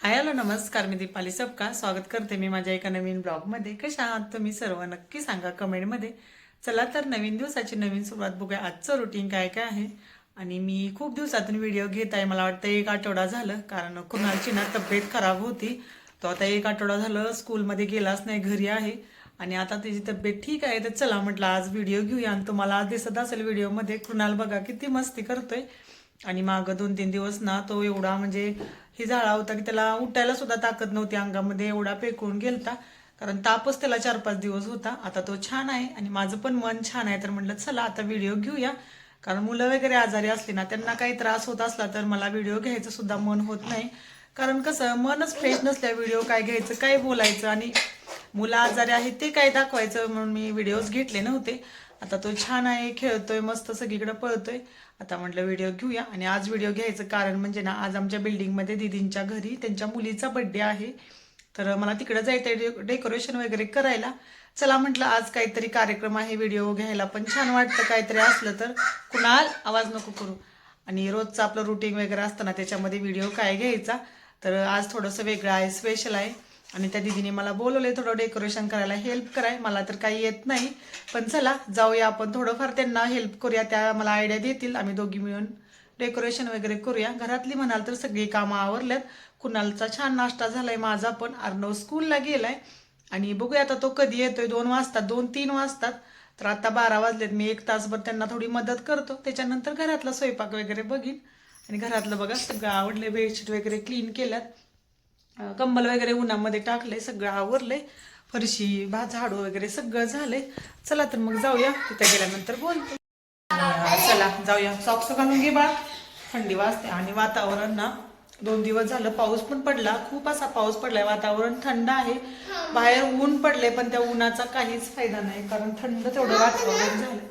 Hi hello नमस्कार मी दीपाली सबका स्वागत करते मी माझ्या एका नवीन ब्लॉगमध्ये. कशा आहात तुम्ही सर्व? नक्की सांगा कमेंटमध्ये. चला तर नवीन दिवसाची नवीन सुरुवात बघूया. आजचं रुटीन काय काय आहे? आणि मी खूप दिवसातून व्हिडिओ घेत आहे. मला वाटतं एक आठवडा झालं कारण कुणालची ना तब्येत खराब होती. तो आता एक आठवडा झालं स्कूलमध्ये गेलाच नाही घरी आहे. आणि आता त्याची तब्येत ठीक आहे तर चला म्हटलं आज व्हिडिओ घेऊया. आणि तुम्हाला आज दिसत असेल व्हिडिओमध्ये कुणाल बघा किती मस्ती करतोय. आणि मागं दोन तीन दिवस ना तो एवढा म्हणजे हे झाला होता की त्याला उठायला सुद्धा ताकद नव्हती अंगामध्ये एवढा पेकून गेलता. कारण तापच त्याला चार पाच दिवस होता. आता तो छान आहे आणि माझं पण मन छान आहे. तर म्हटलं चला आता व्हिडिओ घेऊया. कारण मुलं वगैरे आजारी असली ना त्यांना काही त्रास होत असला तर मला व्हिडिओ घ्यायचं सुद्धा मन होत नाही. कारण कसं मनच फ्रेश नसल्या व्हिडिओ काय घ्यायचं काय बोलायचं? आणि मुलं आजारी आहेत ते काय दाखवायचं म्हणून मी व्हिडिओज घेतले नव्हते. आता तो छान आहे खेळतोय मस्त सगळीकडे पळतोय. आता म्हटलं व्हिडिओ घेऊया. आणि आज व्हिडिओ घ्यायचं कारण म्हणजे ना आज आमच्या बिल्डिंगमध्ये दिदींच्या घरी त्यांच्या मुलीचा बड्डे आहे. तर मला तिकडं जायचं डेकोरेशन वगैरे करायला. चला म्हटलं आज काहीतरी कार्यक्रम आहे व्हिडिओ घ्यायला. पण छान वाटतं काहीतरी असलं तर. कुणाल आवाज नको करू. आणि रोजचं आपलं रुटीन वगैरे असतं ना त्याच्यामध्ये व्हिडिओ काय घ्यायचा? तर आज थोडंसं वेगळं आहे स्पेशल आहे. आणि त्या दिदीने मला बोलवले थोडं डेकोरेशन करायला. हेल्प कराय. मला तर काही येत नाही. पण चला जाऊया आपण थोडंफार. त्यांना हेल्प करूया. त्या मला आयडिया देतील. आम्ही दोघी मिळून डेकोरेशन वगैरे करूया. घरातली म्हणाल तर सगळी कामं आवरल्यात. कुणालचा छान नाश्ता झालाय माझा पण. अर्णव स्कूलला गेलाय. आणि बघूया आता तो कधी येतोय. दोन वाजतात दोन तीन वाजतात. तर आता बारा वाजलेत. मी एक तासभर त्यांना थोडी मदत करतो. त्याच्यानंतर घरातला स्वयंपाक वगैरे बघीन. आणि घरातलं बघा सगळं आवडले बेडशीट वगैरे क्लीन केल्यात. कंबल वगैरे उन्हामध्ये टाकले सगळं आवरले फरशी भात झाडू वगैरे सगळं झालंय. चला तर मग जाऊया. तिथे गेल्यानंतर बोलतो. चला जाऊया. सॉक्स घालून घे बाळ. थंडी वाजते आणि वातावरण ना दोन दिवस झालं पाऊस पण पडला. खूप असा पाऊस पडलाय. वातावरण थंड आहे. बाहेर ऊन पडले पण त्या उन्हाचा काहीच फायदा नाही. कारण थंड तेवढं वातावरण झालं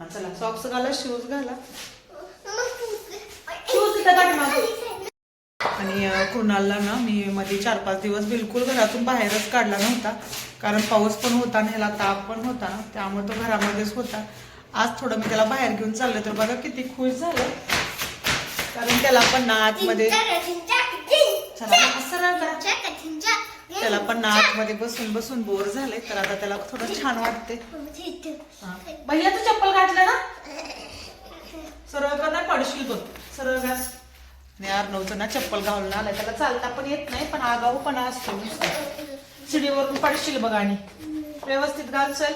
हा चला. सॉक्स घाला शूज घाला. शूज. आणि कुणालला ना मी मध्ये चार पाच दिवस बिलकुल घरातून बाहेरच काढला नव्हता. कारण पाऊस पण होता आणि ह्याला ताप पण होता. ना त्यामुळे तो घरामध्येच होता. आज थोडं मी त्याला बाहेर घेऊन चाललं तर बघा किती खुश झालं. कारण त्याला पण ना आतमध्ये ना. त्याला पण ना आतमध्ये बसून बसून बोर झाले. तर आता त्याला थोडं छान वाटते. हा. भैया तू चप्पल घातलं ना? सरळ कर ना पडशील बघ सरळ घाल. आणि अर्णवचं ना चप्पल घालून आलाय. त्याला चालता पण येत नाही पण आगाऊ पण असतो नुसता. शिडीवरून पडशील बघ आणि. व्यवस्थित घाल चल.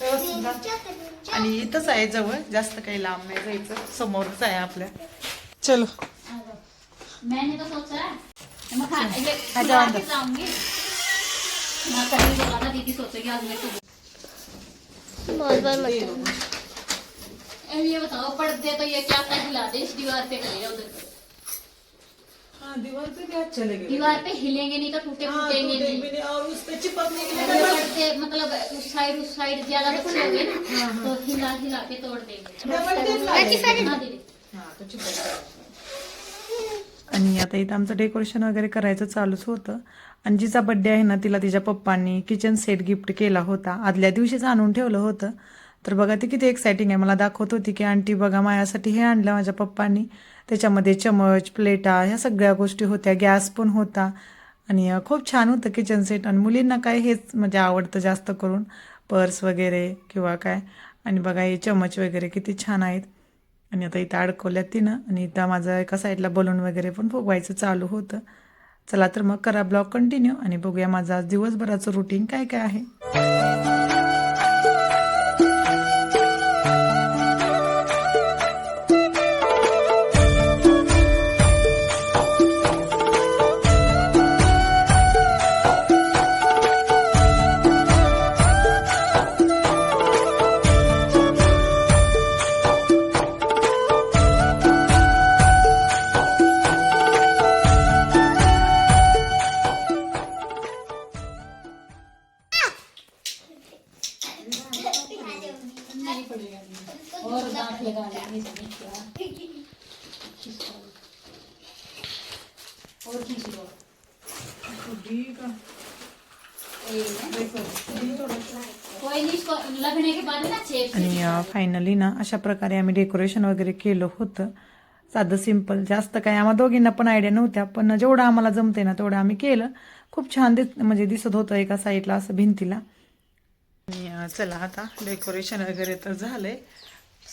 व्यवस्थित घाल. आणि इथंच आहे जवळ जास्त काही लांब नाही जायचं. समोरच आहे आपल्या. चलो. मैंने तो सोचा है मैं खा ये तो ये बताओ पर्दे तो ये क्या क्या हिला दे इस दीवार पे खड़े उधर हाँ दीवार पे भी अच्छा लगेगा दीवार पे हिलेंगे नहीं तो टूटे हाँ, फूटेंगे नहीं भी नहीं। और उस पे चिपकने के लिए पर्दे मतलब। उस साइड उस साइड ज्यादा होंगे ना तो हिला हिला के तोड़ देंगे. हाँ हा, तो चिपकला. आणि आता इथं आमचं डेकोरेशन वगैरे करायचं चालूच होतं. आणि जिचा बड्डे आहे ना तिला तिच्या पप्पांनी किचन सेट गिफ्ट केला होता. आदल्या दिवशीच आणून ठेवलं होतं. तर बघा ती किती एक्सायटिंग आहे. मला दाखवत होती की आंटी बघा माझ्यासाठी हे आणलं माझ्या पप्पांनी. त्याच्यामध्ये चमच प्लेटा ह्या सगळ्या गोष्टी होत्या. गॅस पण होता. आणि खूप छान होतं किचन सेट आणि मुलींना काय हेच म्हणजे आवडतं जास्त करून. पर्स वगैरे किंवा काय. आणि बघा हे चमच वगैरे किती छान आहेत. आणि आता इथं अडकवल्यात तिनं. आणि इथं माझं एका साईडला बलून वगैरे पण फुगवायचं चालू होतं. चला तर मग करा ब्लॉग कंटिन्यू आणि बघूया माझा आज दिवसभराचं रुटीन काय काय आहे. और दांत लगा लेंगे इसमें क्या और खींच लो कोई नहीं इसको लगने के बाद ना आणि फायनली ना अशा प्रकारे आम्ही डेकोरेशन वगैरे केलं होतं. साधं सिंपल जास्त काय आम्हा दोघींना पण आयडिया नव्हत्या पण जेवढं आम्हाला जमते ना तेवढं आम्ही केलं. खूप छान दिस म्हणजे दिसत होतं एका साईडला असं भिंतीला. आणि चला आता डेकोरेशन वगैरे तर झालं आहे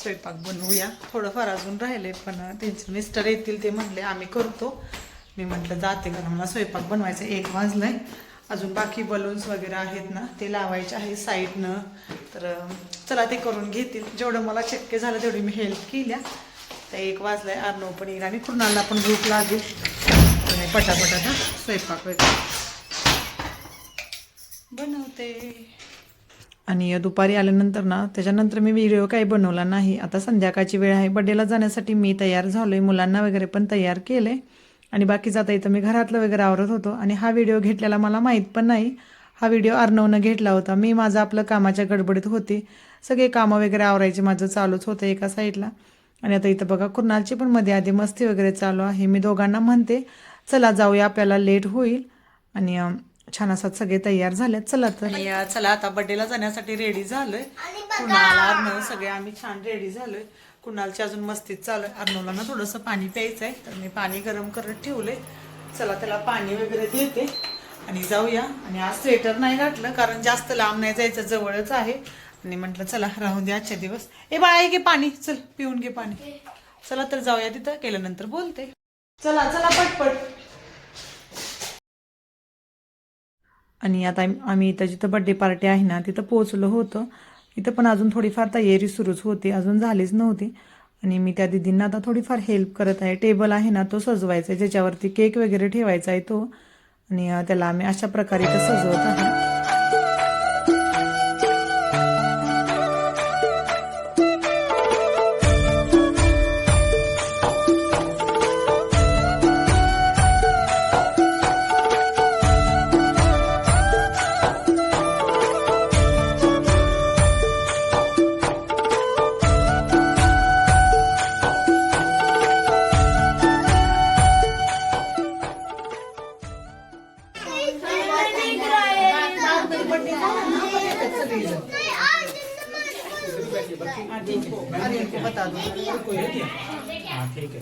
स्वयंपाक बनवूया. थोडंफार अजून राहिले पण त्यांचे मिस्टर येतील ते म्हणले आम्ही करतो. मी म्हटलं जाते कारण मला स्वयंपाक बनवायचा एक वाजलाय. अजून बाकी बलून्स वगैरे आहेत ना ते लावायचे आहे साईडनं. तर चला ते करून घेतील. जेवढं मला शक्य झालं तेवढी मी हेल्प केल्या. तर एक वाजलाय. अर्णव पण येईल आणि कुणाला पण भूक लागेल. पटापटा ना स्वयंपाक वगैरे बनवते. आणि दुपारी आल्यानंतर ना त्याच्यानंतर मी व्हिडिओ काही बनवला नाही. आता संध्याकाळची वेळ आहे. बड्डेला जाण्यासाठी मी तयार झालो आहे मुलांना वगैरे पण तयार केले आणि बाकी आता इथं मी घरातलं वगैरे आवरत होतो. आणि हा व्हिडिओ घेतलेला मला माहीत पण नाही. हा व्हिडिओ अर्णवनं घेतला होता. मी माझं आपलं कामाच्या गडबडीत होते. सगळे कामं वगैरे आवरायचे माझं चालूच होतं एका साईडला आणि आता इथं बघा कुणालची पण मध्ये आधी मस्ती वगैरे चालू आहे. मी दोघांना म्हणते चला जाऊया आपल्याला लेट होईल. आणि छान असतात सगळे तयार झालेत. चला तर. चला आता बड्डेला जाण्यासाठी रेडी झालोय. कुणाल अर्णव सगळे आम्ही छान रेडी झालोय. कुणालची अजून मस्तीत चालू आहे. अर्णवला ना थोडंसं पाणी प्यायचं आहे तर मी पाणी गरम करत ठेवले चला त्याला पाणी वगैरे देते. आणि जाऊया. आणि आज स्वेटर नाही घातलं कारण जास्त लांब नाही जायचं जवळच आहे. आणि म्हटलं चला राहून दे आजच्या दिवस. ए बाय घे पाणी. चल पिऊन घे पाणी. चला तर जाऊया तिथं. केल्यानंतर बोलते. चला चला पटपट. आणि आता आम्ही इथं जिथं बड्डे पार्टी आहे ना तिथं पोहोचलो होतो. इथं पण अजून थोडीफार तयारी सुरूच होती अजून झालीच नव्हती. आणि मी त्या दिदींना आता थोडीफार हेल्प करत आहे. टेबल आहे ना तो सजवायचा आहे. ज्याच्यावरती केक वगैरे ठेवायचा आहे तो. आणि त्याला आम्ही अशा प्रकारे इथं सजवत आहे बता दो हाँ ठीक है.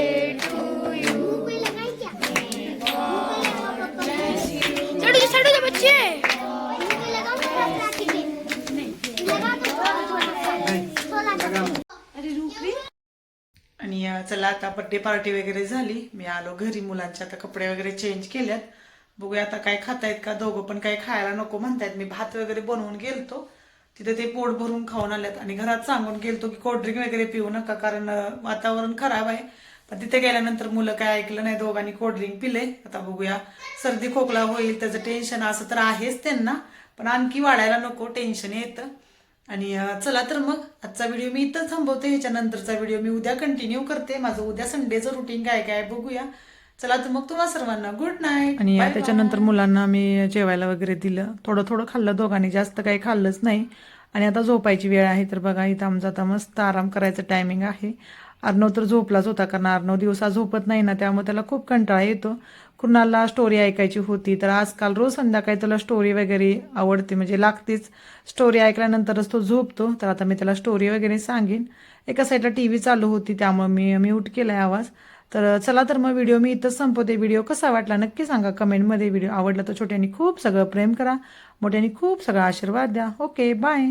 आणि चला आता बड्डे पार्टी वगैरे झाली. मी आलो घरी मुलांचे आता कपडे वगैरे चेंज केल्यात बघूया आता काय खातायत का? दोघं पण काय खायला नको म्हणतायत. मी भात वगैरे बनवून गेलतो. तिथे ते पोट भरून खाऊन आल्यात आणि घरात सांगून गेलतो की कोल्ड्रिंक वगैरे पिऊ नका कारण वातावरण खराब आहे. पण तिथे गेल्यानंतर मुलं काय ऐकलं नाही. दोघांनी कोल्ड्रिंक पिले. आता बघूया. सर्दी खोकला होईल त्याचं टेन्शन असं तर आहेच त्यांना. पण आणखी वाढायला नको. टेन्शन येतं. आणि चला तर मग आजचा व्हिडिओ मी इथं थांबवते. ह्याच्यानंतरचा व्हिडिओ मी उद्या कंटिन्यू करते. माझं उद्या संडेचं रुटीन काय काय बघूया. चला तर मग तुम्हा सर्वांना गुड नाईट आणि त्याच्यानंतर मुलांना मी जेवायला वगैरे दिलं. थोडं थोडं खाल्लं. दोघांनी जास्त काही खाल्लंच नाही. आणि आता झोपायची वेळ आहे. तर बघा इथं आमचा आता मस्त आराम करायचं टायमिंग आहे. अर्णव तर झोपलाच होता कारण अर्णव दिवसा झोपत नाही ना त्यामुळे त्याला खूप कंटाळा येतो. कुणाला स्टोरी ऐकायची होती तर आजकाल रोज संध्याकाळी त्याला स्टोरी वगैरे आवडते म्हणजे लागतेच. स्टोरी ऐकल्यानंतरच तो झोपतो तर आता मी त्याला स्टोरी वगैरे सांगेन. एका साईडला टी व्ही चालू होती त्यामुळे मी म्यूट आहे आवाज. तर चला तर मग व्हिडिओ मी इथंच संपवते. व्हिडिओ कसा वाटला नक्की सांगा कमेंटमध्ये व्हिडिओ आवडला तर छोट्यानी खूप सगळं प्रेम करा मोठ्यांनी खूप सगळा आशीर्वाद द्या. Okay bye